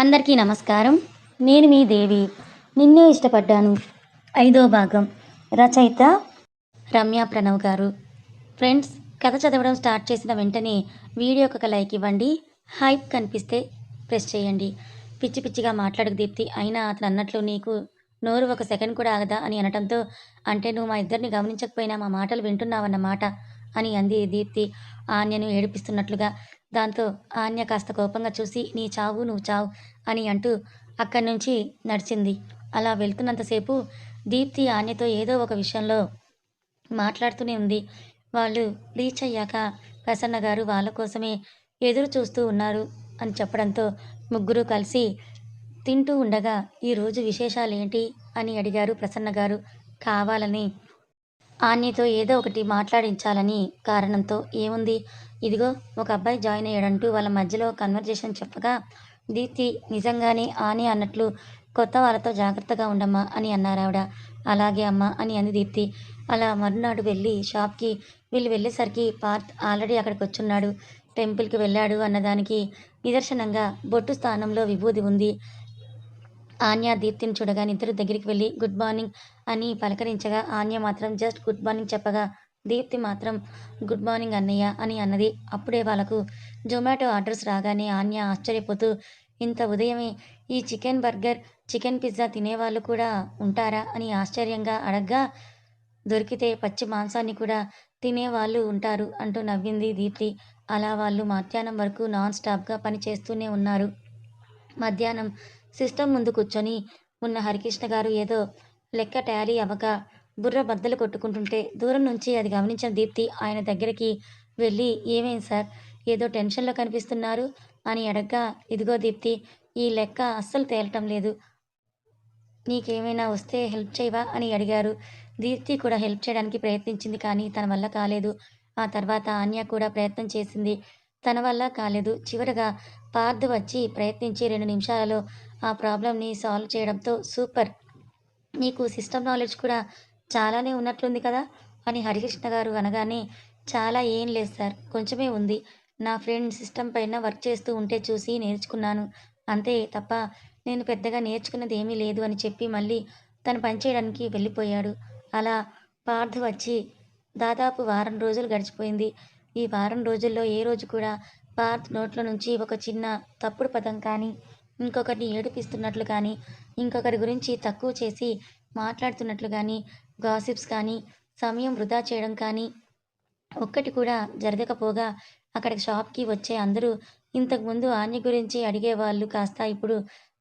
అందరికీ నమస్కారం. నేను మీ దేవి. నిన్నే ఇష్టపడ్డాను. ఐదో భాగం. రచయిత రమ్య ప్రణవ్ గారు. ఫ్రెండ్స్ కథ చదవడం స్టార్ట్ చేసిన వెంటనే వీడియోకి ఒక లైక్ ఇవ్వండి. హైప్ కనిపిస్తే ప్రెస్ చేయండి. పిచ్చి పిచ్చిగా మాట్లాడకు దీప్తి. అయినా అతను అన్నట్లు నీకు నోరు ఒక సెకండ్ కూడా ఆగదా అని అనటంతో అంటే నువ్వు మా ఇద్దరిని గమనించకపోయినా మా మాటలు వింటున్నావన్నమాట అని అంది దీప్తి. ఆన్యను ఏడిపిస్తున్నట్లుగా దాంతో ఆన్య కాస్త కోపంగా చూసి నీ చావు నువ్వు చావు అని అంటూ అక్కడి నుంచి నడిచింది. అలా వెళ్తున్నంతసేపు దీప్తి ఆన్యతో ఏదో ఒక విషయంలో మాట్లాడుతూనే ఉంది. వాళ్ళు రీచ్ అయ్యాక ప్రసన్న గారు వాళ్ళ కోసమే ఎదురు చూస్తూ ఉన్నారు అని చెప్పడంతో ముగ్గురు కలిసి తింటూ ఉండగా ఈరోజు విశేషాలు ఏంటి అని అడిగారు ప్రసన్న గారు. కావాలని. ఆన్యతో ఏదో ఒకటి మాట్లాడించాలని కారణంతో ఏముంది? ఇదిగో ఒక అబ్బాయి జాయిన్ అయ్యాడంటూ వాళ్ళ మధ్యలో కన్వర్జేషన్ చెప్పగా దీప్తి నిజంగానే ఆని అన్నట్లు కొత్త వాళ్ళతో జాగ్రత్తగా ఉండమ్మా అని అన్నారు ఆవిడ అలాగే అమ్మా అని అంది దీప్తి. అలా మరునాడు వెళ్ళి షాప్కి వీళ్ళు వెళ్ళేసరికి పార్త్ ఆల్రెడీ అక్కడికి వచ్చున్నాడు. టెంపుల్కి వెళ్ళాడు అన్నదానికి నిదర్శనంగా బొట్టు స్థానంలో విభూది ఉంది. ఆన్య దీప్తిని చూడగానే ఇద్దరు దగ్గరికి వెళ్ళి గుడ్ మార్నింగ్ అని పలకరించగా ఆన్య మాత్రం జస్ట్ గుడ్ మార్నింగ్ చెప్పగా దీప్తి మాత్రం గుడ్ మార్నింగ్ అన్నయ్య అని అన్నది. అప్పుడే వాళ్ళకు జొమాటో ఆర్డర్స్ రాగానే ఆన్య ఆశ్చర్యపోతూ ఇంత ఉదయమే ఈ చికెన్ బర్గర్ చికెన్ పిజ్జా తినేవాళ్ళు కూడా ఉంటారా? అని ఆశ్చర్యంగా అడగ్గా దొరికితే పచ్చి మాంసాన్ని కూడా తినేవాళ్ళు ఉంటారు అంటూ నవ్వింది దీప్తి. అలా వాళ్ళు మధ్యాహ్నం వరకు నాన్ స్టాప్గా పని చేస్తూనే ఉన్నారు. మధ్యాహ్నం సిస్టమ్ ముందు కూర్చొని ఉన్న హరికృష్ణ గారు ఏదో లెక్క టాలీ అవ్వక బుర్ర బద్దలు కొట్టుకుంటుంటే దూరం నుంచి అది గమనించిన దీప్తి ఆయన దగ్గరికి వెళ్ళి ఏమేం సార్? ఏదో టెన్షన్లో కనిపిస్తున్నారు? అని అడగ్గా ఇదిగో దీప్తి ఈ లెక్క అస్సలు తేలటం లేదు. నీకేమైనా వస్తే హెల్ప్ చేయవా? అని అడిగారు. దీప్తి కూడా హెల్ప్ చేయడానికి ప్రయత్నించింది కానీ తన వల్ల కాలేదు. ఆ తర్వాత ఆన్య కూడా ప్రయత్నం చేసింది. తన వల్ల కాలేదు. చివరగా పార్థ్ వచ్చి ప్రయత్నించి రెండు నిమిషాలలో ఆ ప్రాబ్లమ్ని సాల్వ్ చేయడంతో సూపర్. నీకు సిస్టమ్ నాలెడ్జ్ కూడా చాలానే ఉన్నట్లుంది కదా? అని హరికృష్ణ గారు అనగానే చాలా ఏం లేదు సార్ కొంచెమే ఉంది. నా ఫ్రెండ్ సిస్టమ్ పైన వర్క్ చేస్తూ ఉంటే చూసి నేర్చుకున్నాను. అంతే తప్ప నేను పెద్దగా నేర్చుకున్నది ఏమీ లేదు అని చెప్పి మళ్ళీ తను పనిచేయడానికి వెళ్ళిపోయాడు. అలా పార్థ్ వచ్చి దాదాపు వారం రోజులు గడిచిపోయింది. ఈ వారం రోజుల్లో ఏ రోజు కూడా పార్థ్ నోట్ల నుంచి ఒక చిన్న తప్పుడు పదం కానీ ఇంకొకరిని ఏడిపిస్తున్నట్లు కానీ ఇంకొకరి గురించి తక్కువ చేసి మాట్లాడుతున్నట్లు కానీ గాసిప్స్ కానీ సమయం వృధా చేయడం కానీ ఒక్కటి కూడా జరగకపోగా అక్కడికి షాప్కి వచ్చే అందరూ ఇంతకుముందు ఆన్య గురించి అడిగేవాళ్ళు కాస్త ఇప్పుడు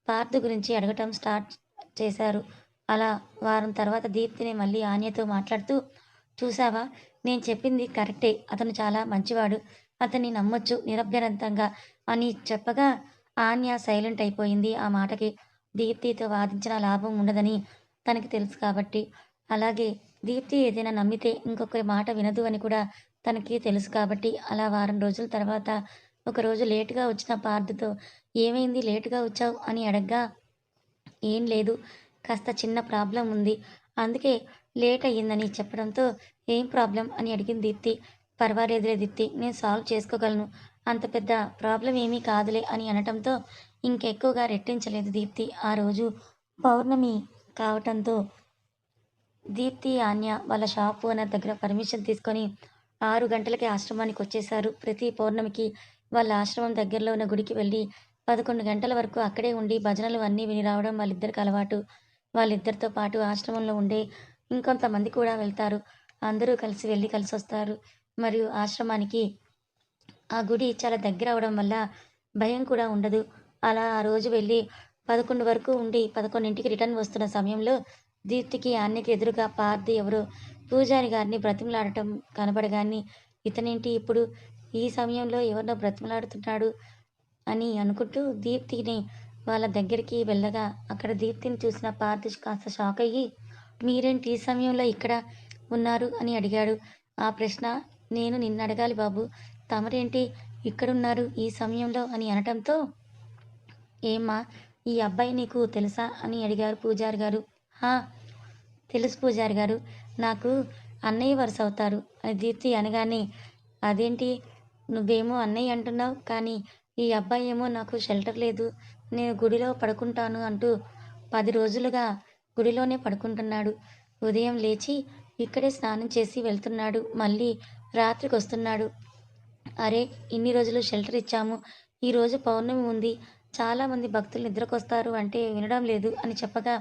పార్థ్ గురించి అడగటం స్టార్ట్ చేశారు. అలా వారం తర్వాత దీప్తిని మళ్ళీ ఆన్యతో మాట్లాడుతూ చూసావా నేను చెప్పింది కరెక్టే. అతను చాలా మంచివాడు. అతన్ని నమ్మొచ్చు నిరభ్యరంతంగా అని చెప్పగా ఆన్య సైలెంట్ అయిపోయింది ఆ మాటకి. దీప్తితో వాదించిన లాభం ఉండదని తనకి తెలుసు కాబట్టి అలాగే దీప్తి ఏదైనా నమ్మితే ఇంకొకరి మాట వినదు అని కూడా తనకి తెలుసు కాబట్టి అలా వారం రోజుల తర్వాత ఒకరోజు లేటుగా వచ్చిన పార్థతో ఏమైంది? లేటుగా వచ్చావు? అని అడగ్గా ఏం లేదు. కాస్త చిన్న ప్రాబ్లం ఉంది. అందుకే లేట్ అయ్యిందని చెప్పడంతో ఏం ప్రాబ్లం? అని అడిగింది దీప్తి. పర్వాలేదులే దీప్తి. నేను సాల్వ్ చేసుకోగలను. అంత పెద్ద ప్రాబ్లం ఏమీ కాదులే అని అనటంతో ఇంకెక్కువగా రెట్టించలేదు దీప్తి. ఆ రోజు పౌర్ణమి కావటంతో దీప్తి ఆన్య వాళ్ళ షాప్ ఓనర్ దగ్గర పర్మిషన్ తీసుకొని ఆరు గంటలకి ఆశ్రమానికి వచ్చేశారు. ప్రతి పౌర్ణమికి వాళ్ళ ఆశ్రమం దగ్గరలో ఉన్న గుడికి వెళ్ళి పదకొండు గంటల వరకు అక్కడే ఉండి భజనలు అన్నీ విని రావడం వాళ్ళిద్దరికి అలవాటు. వాళ్ళిద్దరితో పాటు ఆశ్రమంలో ఉండే ఇంకొంతమంది కూడా వెళ్తారు. అందరూ కలిసి వెళ్ళి కలిసి వస్తారు మరియు ఆశ్రమానికి ఆ గుడి చాలా దగ్గర అవడం వల్ల భయం కూడా ఉండదు. అలా ఆ రోజు వెళ్ళి పదకొండు వరకు ఉండి పదకొండింటికి రిటర్న్ వస్తున్న సమయంలో దీప్తికి ఆన్యకి ఎదురుగా పార్థి ఎవరో పూజారి గారిని బ్రతిమలాడటం కనబడగాని ఇతనేంటి ఇప్పుడు? ఈ సమయంలో ఎవరినో బ్రతిమలాడుతున్నాడు అని అనుకుంటూ దీప్తిని వాళ్ళ దగ్గరికి వెళ్ళగా అక్కడ దీప్తిని చూసిన పార్థి కాస్త షాక్ అయ్యి మీరేంటి ఈ సమయంలో ఇక్కడ ఉన్నారు? అని అడిగాడు. ఆ ప్రశ్న నేను నిన్ను అడగాలి బాబు. తమరేంటి ఇక్కడున్నారు ఈ సమయంలో? అని అనటంతో ఏమ్మా ఈ అబ్బాయి నీకు తెలుసా? అని అడిగారు పూజారి గారు. హా తెలుసు పూజారి గారు. నాకు అన్నయ్య వరుస అవుతారు. అని దీప్తి అనగానే అదేంటి? నువ్వేమో అన్నయ్య అంటున్నావు కానీ ఈ అబ్బాయి ఏమో నాకు షెల్టర్ లేదు. నేను గుడిలో పడుకుంటాను అంటూ పది రోజులుగా గుడిలోనే పడుకుంటున్నాడు. ఉదయం లేచి ఇక్కడే స్నానం చేసి వెళ్తున్నాడు. మళ్ళీ రాత్రికి వస్తున్నాడు అరే ఇన్ని రోజులు షెల్టర్ ఇచ్చాము. ఈరోజు పౌర్ణమి ఉంది. చాలామంది భక్తులు నిద్రకొస్తారు అంటే వినడం లేదు అని చెప్పగా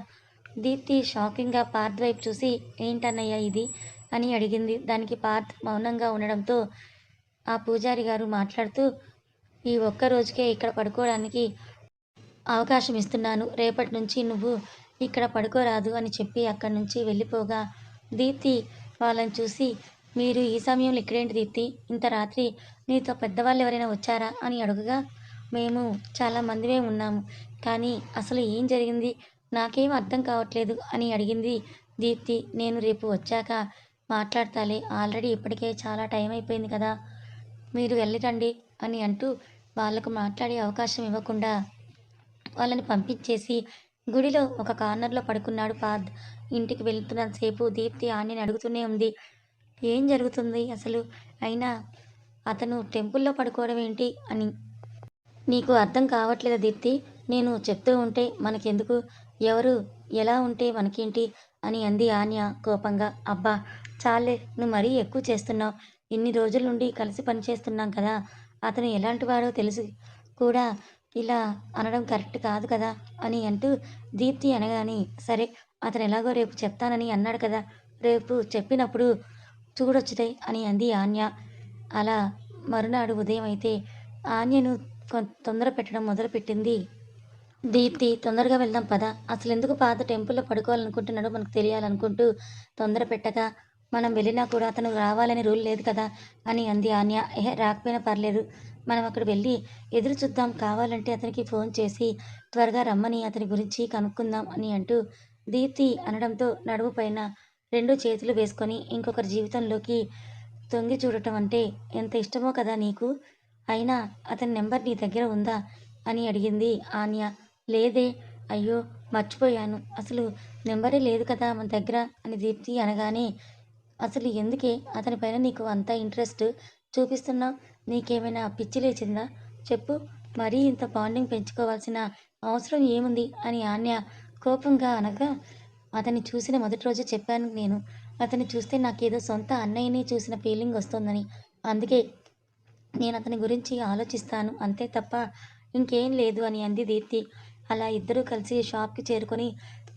దీప్తి షాకింగ్గా పార్థ్ వైపు చూసి ఏంటన్నయ్య ఇది? అని అడిగింది. దానికి పార్థ్ మౌనంగా ఉండడంతో ఆ పూజారి గారు మాట్లాడుతూ ఈ ఒక్క రోజుకే ఇక్కడ పడుకోవడానికి అవకాశం ఇస్తున్నాను. రేపటి నుంచి నువ్వు ఇక్కడ పడుకోరాదు అని చెప్పి అక్కడి నుంచి వెళ్ళిపోగా దీప్తి వాళ్ళని చూసి మీరు ఈ సమయంలో ఇక్కడేంటి దీప్తి? ఇంత రాత్రి నీతో పెద్దవాళ్ళు ఎవరైనా వచ్చారా? అని అడుగుగా మేము చాలా మందిమే ఉన్నాము. కానీ అసలు ఏం జరిగింది? నాకేం అర్థం కావట్లేదు అని అడిగింది దీప్తి. నేను రేపు వచ్చాక మాట్లాడతాలే. ఆల్రెడీ ఇప్పటికే చాలా టైం అయిపోయింది కదా. మీరు వెళ్ళిరండి అని అంటూ వాళ్ళకు మాట్లాడే అవకాశం ఇవ్వకుండా వాళ్ళని పంపించేసి గుడిలో ఒక కార్నర్లో పడుకున్నాడు పాద్ ఇంటికి వెళ్తున్నంతసేపు దీప్తి ఆన్యని అడుగుతూనే ఉంది. ఏం జరుగుతుంది అసలు? అయినా అతను టెంపుల్లో పడుకోవడం ఏంటి అని. నీకు అర్థం కావట్లేదా దీప్తి? నేను చెప్తూ ఉంటే మనకెందుకు? ఎవరు? ఎలా ఉంటే మనకేంటి? అని అంది ఆన్య కోపంగా. అబ్బా చాలే నువ్వు మరీ ఎక్కువ చేస్తున్నావు. ఇన్ని రోజుల నుండి కలిసి పనిచేస్తున్నాం కదా. అతను ఎలాంటి వాడో కూడా ఇలా అనడం కరెక్ట్ కాదు కదా అని అంటూ దీప్తి అనగానే సరే అతను ఎలాగో రేపు చెప్తానని అన్నాడు కదా. రేపు చెప్పినప్పుడు చూడొచ్చుతాయి అని అంది ఆన్య. అలా మరునాడు ఉదయం అయితే ఆన్యను కొ- తొందర పెట్టడం మొదలుపెట్టింది. దీప్తి తొందరగా వెళ్దాం పద. అసలు ఎందుకు పాత టెంపుల్లో పడుకోవాలనుకుంటున్నాడో మనకు తెలియాలనుకుంటూ తొందర పెట్టగా మనం వెళ్ళినా కూడా అతను రావాలని రూల్ లేదు కదా అని అంది ఆన్య. ఏ రాకపోయినా పర్లేదు. మనం అక్కడ వెళ్ళి ఎదురు చూద్దాం. కావాలంటే అతనికి ఫోన్ చేసి త్వరగా రమ్మని అతని గురించి కనుక్కుందాం అని అంటూ దీప్తి అనడంతో నడుము పైన రెండు చేతులు వేసుకొని ఇంకొకరి జీవితంలోకి తొంగి చూడటం అంటే ఎంత ఇష్టమో కదా నీకు? అయినా అతని నెంబర్ నీ దగ్గర ఉందా? అని అడిగింది ఆన్య. లేదే. అయ్యో మర్చిపోయాను. అసలు నెంబరే లేదు కదా మన దగ్గర అని దీప్తి అనగానే అసలు ఎందుకే? అతని పైన నీకు అంత ఇంట్రెస్ట్ చూపిస్తున్నావు నీకేమైనా పిచ్చి లేచిందా? చెప్పు. మరీ ఇంత బాండింగ్ పెంచుకోవాల్సిన అవసరం ఏముంది? అని ఆన్య కోపంగా అనగా అతన్ని చూసిన మొదటి రోజు చెప్పాను నేను. అతన్ని చూస్తే నాకేదో సొంత అన్నయ్యని చూసిన ఫీలింగ్ వస్తుందని. అందుకే నేను అతని గురించి ఆలోచిస్తాను. అంతే తప్ప ఇంకేం లేదు అని అంది దీప్తి. అలా ఇద్దరూ కలిసి షాప్కి చేరుకొని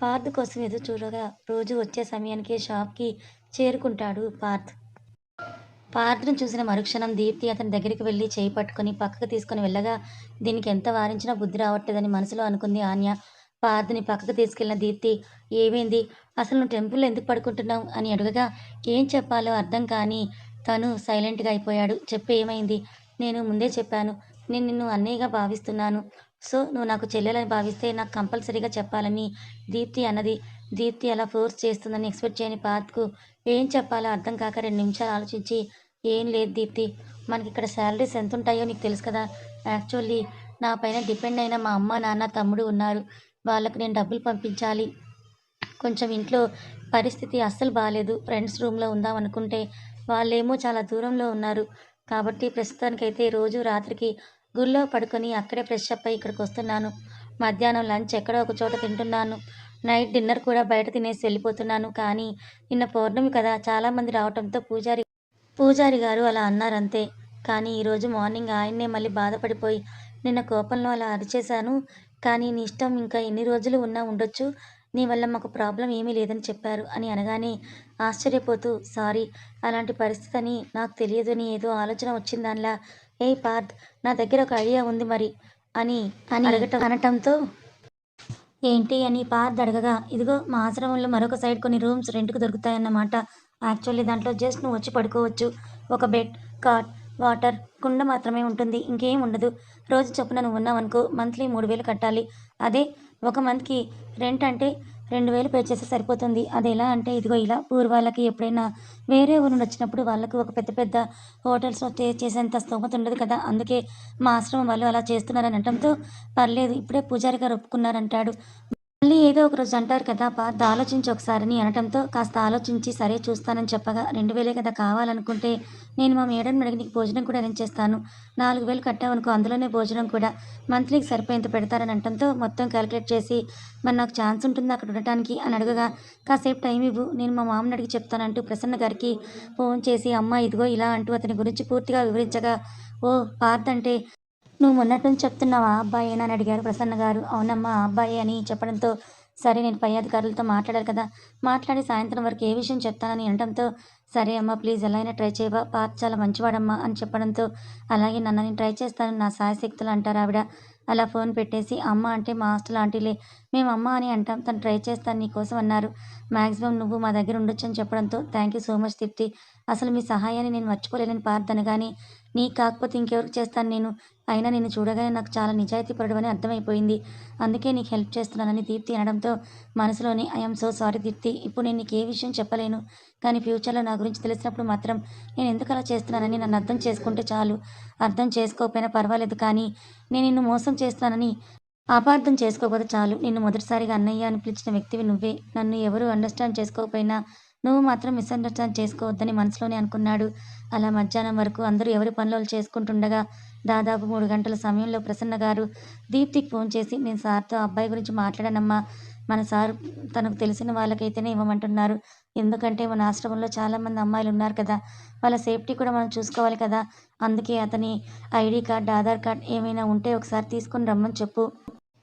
పార్థ్ కోసం ఎదురు చూడగా రోజు వచ్చే సమయానికి షాప్కి చేరుకుంటాడు పార్థ్ పార్థను చూసిన మరుక్షణం దీప్తి అతని దగ్గరికి వెళ్ళి చేయి పట్టుకుని పక్కకు తీసుకొని వెళ్ళగా దీనికి ఎంత వారించినా బుద్ధి రావట్లేదని మనసులో అనుకుంది ఆన్య. పార్థని పక్కకు తీసుకెళ్ళిన దీప్తి ఏమైంది? అసలు నువ్వు టెంపుల్లో ఎందుకు పడుకుంటున్నావు? అని అడగగా ఏం చెప్పాలో అర్థం కాని తను సైలెంట్గా అయిపోయాడు. చెప్పి ఏమైంది? నేను ముందే చెప్పాను. నేను నిన్ను అన్నయ్యగా భావిస్తున్నాను. సో నువ్వు నాకు చెల్లెలని భావిస్తే నాకు కంపల్సరీగా చెప్పాలని దీప్తి అన్నది. దీప్తి అలా ఫోర్స్ చేస్తుందని ఎక్స్పెక్ట్ చేయని పాత్కు ఏం చెప్పాలో అర్థం కాక రెండు నిమిషాలు ఆలోచించి ఏం లేదు దీప్తి మనకి ఇక్కడ శాలరీస్ ఎంత ఉంటాయో నీకు తెలుసు కదా. యాక్చువల్లీ నా పైన డిపెండ్ అయిన మా అమ్మ నాన్న తమ్ముడు ఉన్నారు. వాళ్ళకు నేను డబ్బులు పంపించాలి. కొంచెం ఇంట్లో పరిస్థితి అస్సలు బాగాలేదు ఫ్రెండ్స్ రూమ్లో ఉందాం అనుకుంటే వాళ్ళేమో చాలా దూరంలో ఉన్నారు. కాబట్టి ప్రస్తుతానికైతే రోజు రాత్రికి గుళ్ళో పడుకొని అక్కడే ఫ్రెష్ అప్ అయ్యి ఇక్కడికి వస్తున్నాను. మధ్యాహ్నం లంచ్ ఎక్కడో ఒక చోట తింటున్నాను. నైట్ డిన్నర్ కూడా బయట తినేసి వెళ్ళిపోతున్నాను. కానీ నిన్న పౌర్ణమి కదా చాలామంది రావడంతో పూజారి పూజారి గారు అలా అన్నారంతే. కానీ ఈరోజు మార్నింగ్ ఆయన్నే మళ్ళీ బాధపడిపోయి నిన్న కోపంలో అలా అరిచేశాను. కానీ నీ ఇష్టం ఇంకా ఎన్ని రోజులు ఉన్నా ఉండొచ్చు. నీ వల్ల మాకు ప్రాబ్లం ఏమీ లేదని చెప్పారు అని అనగానే ఆశ్చర్యపోతూ సారీ అలాంటి పరిస్థితి అని నాకు తెలియదు అని ఏదో ఆలోచన వచ్చిందానిలా ఏ పార్థ్ నా దగ్గర ఒక ఐడియా ఉంది మరి. అని అని అడగటం అనటంతో ఏంటి అని పార్థ్ అడగగా ఇదిగో మా ఆశ్రమంలో మరొక సైడ్ కొన్ని రూమ్స్ రెంట్కు దొరుకుతాయన్నమాట. యాక్చువల్లీ దాంట్లో జస్ట్ నువ్వు వచ్చి పడుకోవచ్చు. ఒక బెడ్ కాట్ వాటర్ కుండ మాత్రమే ఉంటుంది. ఇంకేం ఉండదు. రోజు చొప్పున నువ్వు ఉన్నావనుకో మంత్లీ మూడు వేలు కట్టాలి. అదే ఒక మంత్కి రెంట్ అంటే రెండు వేలు పే చేస్తే సరిపోతుంది. అది ఎలా అంటే ఇదిగో ఇలా ఊరు వాళ్ళకి ఎప్పుడైనా వేరే ఊరు నుండి వచ్చినప్పుడు వాళ్ళకు ఒక పెద్ద పెద్ద హోటల్స్లో స్టే చేసేంత స్తోమత ఉండదు కదా. అందుకే మా ఆశ్రమం వాళ్ళు అలా చేస్తున్నారని అనటంతో పర్లేదు ఇప్పుడే పూజారి గారు ఒప్పుకున్నారంటాడు. మళ్ళీ ఏదో ఒక రోజు అంటారు కదా పార్థ ఆలోచించి ఒకసారిని అనటంతో కాస్త ఆలోచించి సరే చూస్తానని చెప్పగా రెండు వేలే కదా కావాలనుకుంటే నేను మా మేడం అడిగి నీకు భోజనం కూడా అరేంజ్ చేస్తాను. నాలుగు వేలు కట్టామనుకో అందులోనే భోజనం కూడా. మంత్లీకి సరిపోయేంత పెడతారని అనటంతో మొత్తం క్యాలిక్యులేట్ చేసి మరి నాకు ఛాన్స్ ఉంటుంది అక్కడ ఉండటానికి? అని అడగగా కాసేపు టైం ఇవ్వు నేను మా మామని అడిగి చెప్తానంటూ ప్రసన్న గారికి ఫోన్ చేసి అమ్మ ఇదిగో ఇలా అంటూ అతని గురించి పూర్తిగా వివరించగా ఓ పార్థ అంటే నువ్వు మొన్నటి నుంచి చెప్తున్నావా? అబ్బాయి అబ్బాయేనా అని అడిగారు ప్రసన్న గారు. అవునమ్మా ఆ అబ్బాయి అని చెప్పడంతో సరే నేను పై అధికారులతో మాట్లాడారు కదా. మాట్లాడి సాయంత్రం వరకు ఏ విషయం చెప్తానని అనడంతో సరే అమ్మా ప్లీజ్ ఎలా అయినా ట్రై చేయవా? పాత చాలా మంచివాడమ్మా అని చెప్పడంతో అలాగే నన్ను నేను ట్రై చేస్తాను నా సాయశక్తులు అంటారు ఆవిడ. అలా ఫోన్ పెట్టేసి అమ్మ అంటే మా హాస్టల్ ఆంటీలే మేము అమ్మ అని అంటాం తను ట్రై చేస్తాను నీకోసం అన్నారు. మ్యాక్సిమం నువ్వు మా దగ్గర ఉండొచ్చు అని చెప్పడంతో thank you so much Tripti. అసలు మీ సహాయాన్ని నేను మర్చిపోలేనని పార్థను కానీ నీ కాకపోతే ఇంకెవరికి చేస్తాను నేను? అయినా నేను చూడగానే నాకు చాలా నిజాయితీ పడడం అర్థమైపోయింది. అందుకే నీకు హెల్ప్ చేస్తున్నానని దీప్తి అనడంతో మనసులోని ఐఎమ్ సో సారీ దీప్తి ఇప్పుడు నేను నీకు ఏ విషయం చెప్పలేను. కానీ ఫ్యూచర్లో నా గురించి తెలిసినప్పుడు మాత్రం నేను ఎందుకు అలా చేస్తున్నానని నన్ను అర్థం చేసుకుంటే చాలు. అర్థం చేసుకోకపోయినా పర్వాలేదు కానీ నేను నిన్ను మోసం చేస్తున్నానని అపార్థం చేసుకోకపోతే చాలు. నిన్ను మొదటిసారిగా అన్నయ్య అని పిలిచిన వ్యక్తివి నువ్వే. నన్ను ఎవరు అండర్స్టాండ్ చేసుకోకపోయినా నువ్వు మాత్రం మిస్అండర్స్టాండ్ చేసుకోవద్దని మనసులోనే అనుకున్నాడు. అలా మధ్యాహ్నం వరకు అందరూ ఎవరి పనులు చేసుకుంటుండగా దాదాపు మూడు గంటల సమయంలో ప్రసన్న గారు దీప్తికి ఫోన్ చేసి నేను సార్తో అబ్బాయి గురించి మాట్లాడానమ్మా. మన సార్ తనకు తెలిసిన వాళ్ళకైతేనే ఇవ్వమంటున్నారు. ఎందుకంటే మన ఆశ్రమంలో చాలామంది అమ్మాయిలు ఉన్నారు కదా. వాళ్ళ సేఫ్టీ కూడా మనం చూసుకోవాలి కదా. అందుకే అతని ఐడి కార్డ్ ఆధార్ కార్డ్ ఏమైనా ఉంటే ఒకసారి తీసుకొని రమ్మని చెప్పు.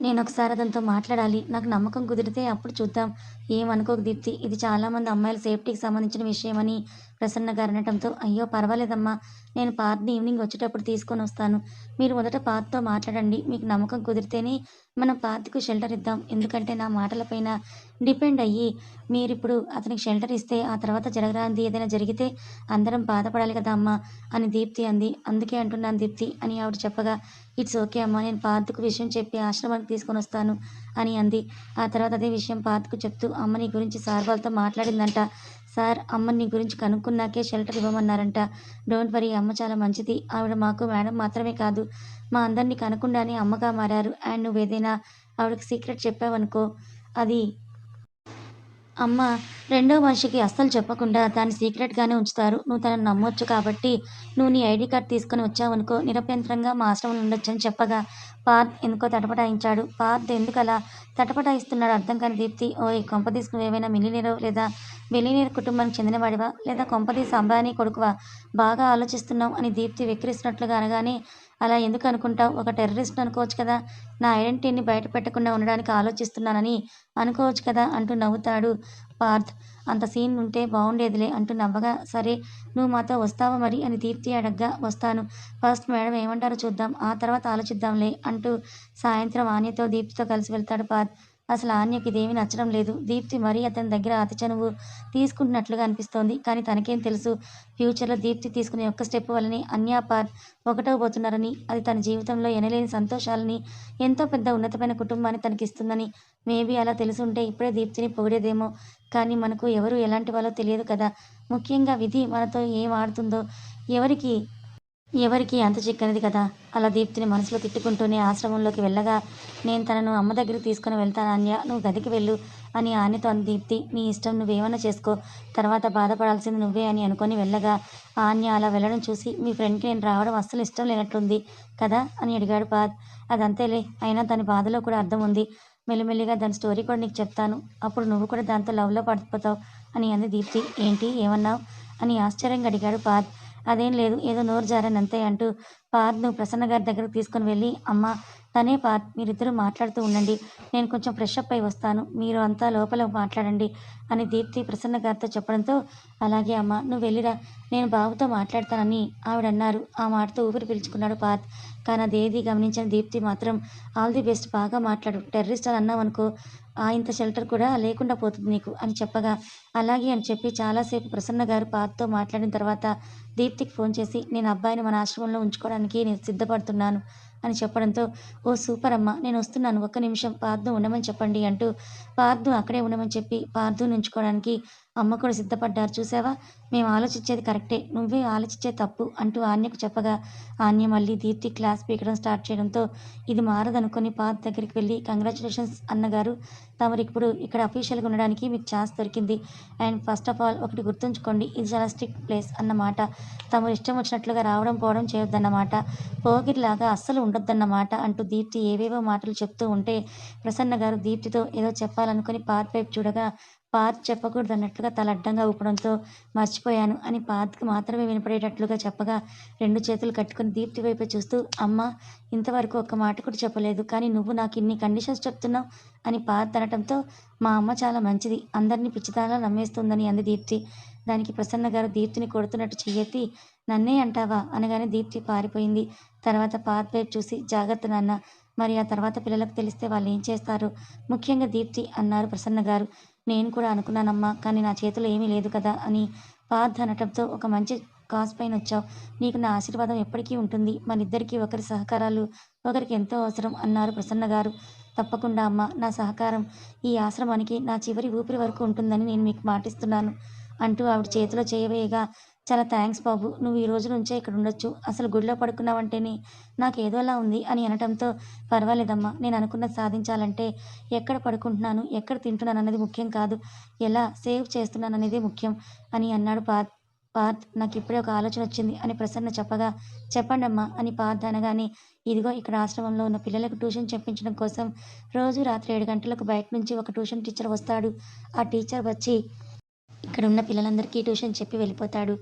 నేను ఒకసారి అతనితో మాట్లాడాలి. నాకు నమ్మకం కుదిరితే అప్పుడు చూద్దాం. ఏమనుకోకు దీప్తి. ఇది చాలామంది అమ్మాయిల సేఫ్టీకి సంబంధించిన విషయమని ప్రసన్న గారు అనటంతో అయ్యో పర్వాలేదమ్మా నేను పార్ట్ని ఈవినింగ్ వచ్చేటప్పుడు తీసుకొని వస్తాను. మీరు మొదట పార్ట్తో మాట్లాడండి. మీకు నమ్మకం కుదిరితేనే మనం పార్ట్కు షెల్టర్ ఇద్దాం. ఎందుకంటే నా మాటలపైన డిపెండ్ అయ్యి మీరు ఇప్పుడు అతనికి షెల్టర్ ఇస్తే ఆ తర్వాత జరగరాంది ఏదైనా జరిగితే అందరం బాధపడాలి కదా అమ్మా అని దీప్తి అంది. అందుకే అంటున్నాను దీప్తి అని ఆవిడ చెప్పగా ఇట్స్ ఓకే అమ్మా నేను పార్త్కు విషయం చెప్పి ఆశ్రమానికి తీసుకొని వస్తాను. అని అంది. ఆ తర్వాత అదే విషయం పాతకు చెప్తూ అమ్మ నీ గురించి సార్ వాళ్ళతో మాట్లాడిందంట. సార్ అమ్మ నీ గురించి కనుక్కున్నాకే షెల్టర్ ఇవ్వమన్నారంట. డోంట్ వరీ అమ్మ చాలా మంచిది. ఆవిడ మాకు మేడం మాత్రమే కాదు. మా అందరినీ కనుక్కుండానే అమ్మగా మారారు. అండ్ నువ్వు ఏదైనా ఆవిడకి సీక్రెట్ చెప్పావనుకో అది అమ్మ రెండో మనిషికి అస్సలు చెప్పకుండా దాన్ని సీక్రెట్గానే ఉంచుతారు. నువ్వు తనను నమ్మొచ్చు కాబట్టి నువ్వు నీ ఐడి కార్డ్ తీసుకొని వచ్చావనుకో నిరభ్యంతరంగా మా ఆశ్రమంలో ఉండొచ్చని చెప్పగా పార్థ్ ఎందుకో తటపటాయించాడు. పార్థ్ ఎందుకలా తటపటాయిస్తున్నాడు అర్థం కాని దీప్తి ఓ ఈ కొంపదీసి నువ్వేమైనా మిలినీరో లేదా మిలినీర్ కుటుంబానికి చెందినవాడివా లేదా కొంపదీస్ అంబానీ కొడుకువా? బాగా ఆలోచిస్తున్నావు అని దీప్తి వెక్కిరిస్తున్నట్లుగా అనగానే అలా ఎందుకు అనుకుంటావు ఒక టెర్రరిస్ట్ అనుకోవచ్చు కదా. నా ఐడెంటిటీని బయట పెట్టకుండా ఉండడానికి ఆలోచిస్తున్నానని అనుకోవచ్చు కదా అంటూ నవ్వుతాడు పార్థ్. అంత సీన్ ఉంటే బాగుండేదిలే అంటూ నవ్వగా సరే నువ్వు మాతో వస్తావా మరి? అని దీప్తి అడగ్గా వస్తాను. ఫస్ట్ మేడం ఏమంటారో చూద్దాం ఆ తర్వాత ఆలోచిద్దాంలే అంటూ సాయంత్రం ఆన్యతో దీప్తితో కలిసి వెళ్తాడు పార్థ్. అసలు ఆన్యకి ఇదేమీ నచ్చడం లేదు. దీప్తి మరీ అతని దగ్గర అతి చనువు తీసుకుంటున్నట్లుగా అనిపిస్తోంది. కానీ తనకేం తెలుసు? ఫ్యూచర్లో దీప్తి తీసుకునే ఒక్క స్టెప్ వల్లనే అన్యా పార్ ఒకటవబోతున్నారని అది తన జీవితంలో ఎనలేని సంతోషాలని ఎంతో పెద్ద ఉన్నతమైన కుటుంబాన్ని తనకిస్తుందని మేబీ అలా తెలుసుంటే ఇప్పుడే దీప్తిని పొగిడేదేమో. కానీ మనకు ఎవరు ఎలాంటి వాళ్ళో తెలియదు కదా. ముఖ్యంగా విధి మనతో ఏం ఆడుతుందో ఎవరికి ఎవరికి అంత చిక్కనిది కదా? అలా దీప్తిని మనసులో తిట్టుకుంటూనే ఆశ్రమంలోకి వెళ్ళగా నేను తనను అమ్మ దగ్గరికి తీసుకుని వెళ్తాను అన్య నువ్వు గదికి వెళ్ళు అని ఆన్యతో అంది దీప్తి. నీ ఇష్టం నువ్వేమన్నా చేసుకో. తర్వాత బాధపడాల్సింది నువ్వే అని అనుకొని వెళ్ళగా ఆన్య అలా వెళ్ళడం చూసి మీ ఫ్రెండ్కి నేను రావడం అస్సలు ఇష్టం లేనట్లుంది కదా? అని అడిగాడు పాద్. అదంతేలే అయినా దాని బాధలో కూడా అర్థం ఉంది. మెల్లిమెల్లిగా దాని స్టోరీ కూడా నీకు చెప్తాను. అప్పుడు నువ్వు కూడా దాంతో లవ్లో పడిపోతావు అని అంది దీప్తి. ఏంటి ఏమన్నావు? అని ఆశ్చర్యంగా అడిగాడు పాద్. అదేం లేదు ఏదో నోరు జారని అంతే అంటూ పార్ను ప్రసన్న గారి దగ్గరకు తీసుకొని వెళ్ళి అమ్మ తనే పా మీరిద్దరూ మాట్లాడుతూ ఉండండి. నేను కొంచెం ఫ్రెష్ అప్ అయి వస్తాను. మీరు అంతా లోపల మాట్లాడండి అని దీప్తి ప్రసన్న గారితో చెప్పడంతో అలాగే అమ్మ నువ్వు వెళ్ళిరా. నేను బాబుతో మాట్లాడతానని ఆవిడ అన్నారు ఆ మాటతో ఊపిరి పీల్చుకున్నాడు పాత్. కానీ అదేది గమనించిన దీప్తి మాత్రం ఆల్ ది బెస్ట్ బాగా మాట్లాడు. టెర్రరిస్ట్ అని అన్నావనుకో ఆ ఇంత షెల్టర్ కూడా లేకుండా పోతుంది నీకు అని చెప్పగా. అలాగే అని చెప్పి చాలాసేపు ప్రసన్న గారు పార్త్తో మాట్లాడిన తర్వాత దీప్తికి ఫోన్ చేసి నేను అబ్బాయిని మన ఆశ్రమంలో ఉంచుకోవడానికి నేను సిద్ధపడుతున్నాను. అని చెప్పడంతో ఓ సూపర్ అమ్మ నేను వస్తున్నాను ఒక్క నిమిషం పార్థు ఉండమని చెప్పండి అంటూ పార్థు అక్కడే ఉండమని చెప్పి పార్థు నుంచుకోవడానికి అమ్మ కూడా సిద్ధపడ్డారు. చూసావా? మేము ఆలోచించేది కరెక్టే. నువ్వే ఆలోచించే తప్పు అంటూ ఆన్యకు చెప్పగా ఆన్య మళ్ళీ దీప్తి క్లాస్ పీకడం స్టార్ట్ చేయడంతో ఇది మారదనుకొని పాత్ దగ్గరికి వెళ్ళి కంగ్రాచులేషన్స్ అన్నగారు తమరు ఇప్పుడు ఇక్కడ అఫీషియల్గా ఉండడానికి మీకు ఛాన్స్ దొరికింది. అండ్ ఫస్ట్ ఆఫ్ ఆల్ ఒకటి గుర్తుంచుకోండి ఇది చాలా స్ట్రిక్ట్ ప్లేస్ అన్నమాట. తమరు ఇష్టం వచ్చినట్లుగా రావడం పోవడం చేయొద్దన్నమాట. పోగిరిలాగా అస్సలు ఉండొద్దన్నమాట అంటూ దీప్తి ఏవేవో మాటలు చెప్తూ ఉంటే ప్రసన్న గారు దీప్తితో ఏదో చెప్పాలనుకుని పాత్ వైపు చూడగా పాత్ చెప్పకూడదు అన్నట్లుగా తల అడ్డంగా ఊపడంతో మర్చిపోయాను అని పాత్కి మాత్రమే వినపడేటట్లుగా చెప్పగా రెండు చేతులు కట్టుకుని దీప్తి వైపు చూస్తూ అమ్మ ఇంతవరకు ఒక్క మాట కూడా చెప్పలేదు కానీ నువ్వు నాకు ఇన్ని కండిషన్స్ చెప్తున్నావు అని పాత్ అనటంతో మా అమ్మ చాలా మంచిది అందరినీ పిచ్చిదాలా నమ్మేస్తుందని అంది దీప్తి. దానికి ప్రసన్న గారు దీప్తిని కొడుతున్నట్టు చెయ్యెత్తి నన్నే అంటావా? అనగానే దీప్తి పారిపోయింది. తర్వాత పాత్ వైపు చూసి జాగ్రత్త నాన్న మరి ఆ తర్వాత పిల్లలకు తెలిస్తే వాళ్ళు ఏం చేస్తారు? ముఖ్యంగా దీప్తి అన్నారు ప్రసన్న గారు నేను కూడా అనుకున్నానమ్మా కానీ నా చేతిలో ఏమీ లేదు కదా అని పార్థ్ అనటంతో ఒక మంచి కాస్ పైన వచ్చావు. నీకు నా ఆశీర్వాదం ఎప్పటికీ ఉంటుంది. మనిద్దరికీ ఒకరి సహకారాలు ఒకరికి ఎంతో అవసరం అన్నారు ప్రసన్న గారు. తప్పకుండా అమ్మ నా సహకారం ఈ ఆశ్రమానికి నా చివరి ఊపిరి వరకు ఉంటుందని నేను మీకు మాటిస్తున్నాను అంటూ ఆవిడ చేతిలో చేయవేయగా చాలా థ్యాంక్స్ బాబు. నువ్వు ఈ రోజు నుంచే ఇక్కడ ఉండొచ్చు. అసలు గుడిలో పడుకున్నావంటేనే నాకు ఏదోలా ఉంది అని అనటంతో పర్వాలేదమ్మా. నేను అనుకున్నది సాధించాలంటే ఎక్కడ పడుకుంటున్నాను ఎక్కడ తింటున్నాను అనేది ముఖ్యం కాదు. ఎలా సేవ్ చేస్తున్నాను అనేది ముఖ్యం అని అన్నాడు పాత్ పార్థ్ నాకు ఇప్పుడే ఒక ఆలోచన వచ్చింది అని ప్రసన్న చెప్పగా చెప్పండమ్మా అని పార్థ్ అనగానే ఇదిగో ఇక్కడ ఆశ్రమంలో ఉన్న పిల్లలకు ట్యూషన్ చెప్పించడం కోసం రోజు రాత్రి ఏడు గంటలకు బయట నుంచి ఒక ట్యూషన్ టీచర్ వస్తాడు. ఆ టీచర్ వచ్చి ఇక్కడ ఉన్న పిల్లలందరికీ ట్యూషన్ చెప్పి వెళ్ళిపోతాడు.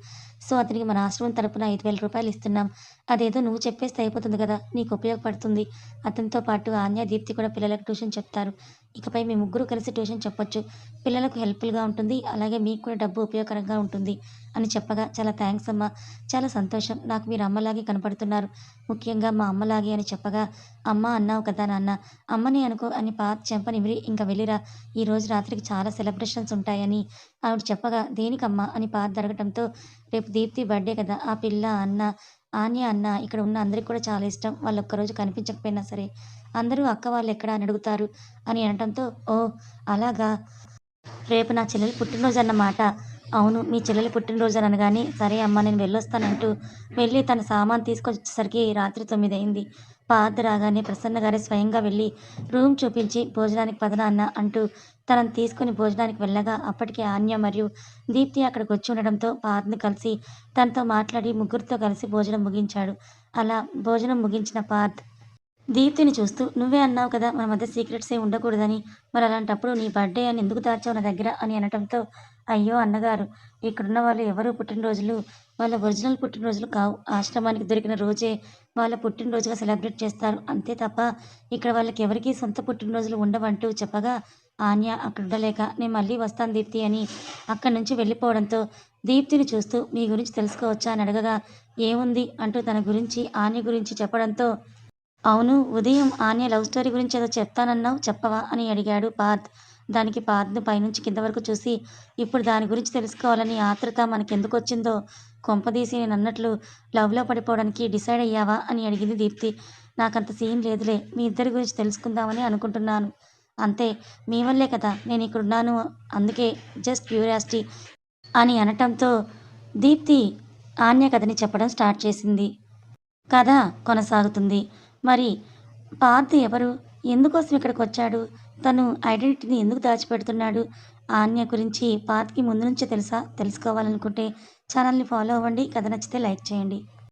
సో అతనికి మన ఆశ్రమం తరపున ఐదు వేల రూపాయలు ఇస్తున్నాం. అదేదో నువ్వు చెప్పేస్తే అయిపోతుంది కదా నీకు ఉపయోగపడుతుంది. అతనితో పాటు ఆన్య దీప్తి కూడా పిల్లలకు ట్యూషన్ చెప్తారు. ఇకపై మీ ముగ్గురు కలిసి ట్యూషన్ చెప్పొచ్చు. పిల్లలకు హెల్ప్ఫుల్గా ఉంటుంది. అలాగే మీకు కూడా డబ్బు ఉపయోగకరంగా ఉంటుంది అని చెప్పగా చాలా థ్యాంక్స్ అమ్మా. చాలా సంతోషం. నాకు మీరు అమ్మలాగే కనపడుతున్నారు. ముఖ్యంగా మా అమ్మలాగే అని చెప్పగా అమ్మ అన్నావు కదా నాన్న. అమ్మని అనుకో అని పాత చెంప నిమిరి ఇంకా వెళ్ళిరా. ఈరోజు రాత్రికి చాలా సెలబ్రేషన్స్ ఉంటాయని ఆవిడ చెప్పగా దేనికమ్మా అని పాత జరగటంతో రేపు దీప్తి బర్త్డే కదా ఆ పిల్ల అన్న ఆన్య అన్న ఇక్కడ ఉన్న అందరికి కూడా చాలా ఇష్టం. వాళ్ళు ఒక్కరోజు కనిపించకపోయినా సరే. అందరూ అక్క వాళ్ళు ఎక్కడ అని అడుగుతారు అని అనటంతో ఓ అలాగా. రేపు నా చెల్లెలు పుట్టినరోజు అన్నమాట. అవును మీ చెల్లెలు పుట్టినరోజు అని అనగానే సరే అమ్మ నేను వెళ్ళొస్తానంటూ వెళ్ళి తన సామాన్ తీసుకొచ్చేసరికి రాత్రి తొమ్మిది అయింది పాత రాగానే ప్రసన్న గారే స్వయంగా వెళ్ళి రూమ్ చూపించి భోజనానికి పదనాన్న అంటూ తనను తీసుకుని భోజనానికి వెళ్ళగా అప్పటికే ఆన్య మరియు దీప్తి అక్కడికి వచ్చి ఉండడంతో పాతను కలిసి తనతో మాట్లాడి ముగ్గురితో కలిసి భోజనం ముగించాడు. అలా భోజనం ముగించిన పాత్ దీప్తిని చూస్తూ నువ్వే అన్నావు కదా మన మధ్య సీక్రెట్స్ ఏ ఉండకూడదని. మరి అలాంటప్పుడు నీ బర్త్డే అని ఎందుకు దాచావు నా దగ్గర? అని అనటంతో అయ్యో అన్నగారు ఇక్కడున్న వాళ్ళు ఎవరు పుట్టినరోజులు? వాళ్ళ ఒరిజినల్ పుట్టినరోజులు కావు. ఆశ్రమానికి దొరికిన రోజే వాళ్ళ పుట్టినరోజుగా సెలబ్రేట్ చేస్తారు. అంతే తప్ప ఇక్కడ వాళ్ళకి ఎవరికీ సొంత పుట్టినరోజులు ఉండవంటూ చెప్పగా ఆన్య అక్కడ ఉండలేక నేను మళ్ళీ వస్తాను దీప్తి అని అక్కడి నుంచి వెళ్ళిపోవడంతో దీప్తిని చూస్తూ మీ గురించి తెలుసుకోవచ్చా? అని అడగగా ఏముంది? అంటూ తన గురించి ఆన్య గురించి చెప్పడంతో అవును ఉదయం ఆన్య లవ్ స్టోరీ గురించి ఏదో చెప్తానన్నావు చెప్పవా అని అడిగాడు పార్థ్. దానికి పార్థ్ పైనుంచి కింద వరకు చూసి ఇప్పుడు దాని గురించి తెలుసుకోవాలని ఆతృత మనకెందుకు వచ్చిందో కొంపదీసి నేను అన్నట్లు లవ్లో పడిపోవడానికి డిసైడ్ అయ్యావా అని అడిగింది దీప్తి. నాకంత సీన్ లేదులే మీ ఇద్దరి గురించి తెలుసుకుందామని అనుకుంటున్నాను. అంతే మీ వల్లే కదా నేను ఇక్కడున్నాను అందుకే జస్ట్ క్యూరియాసిటీ అని అనటంతో దీప్తి ఆన్య కథని చెప్పడం స్టార్ట్ చేసింది. కథ కొనసాగుతుంది. మరి పార్థ్ ఎవరు? ఎందుకోసం ఇక్కడికి వచ్చాడు? తను ఐడెంటిటీని ఎందుకు దాచిపెడుతున్నాడు? ఆన్య గురించి పాత్కి ముందు నుంచే తెలుసా? తెలుసుకోవాలనుకుంటే ఛానల్ని ఫాలో అవ్వండి. కథ నచ్చితే లైక్ చేయండి.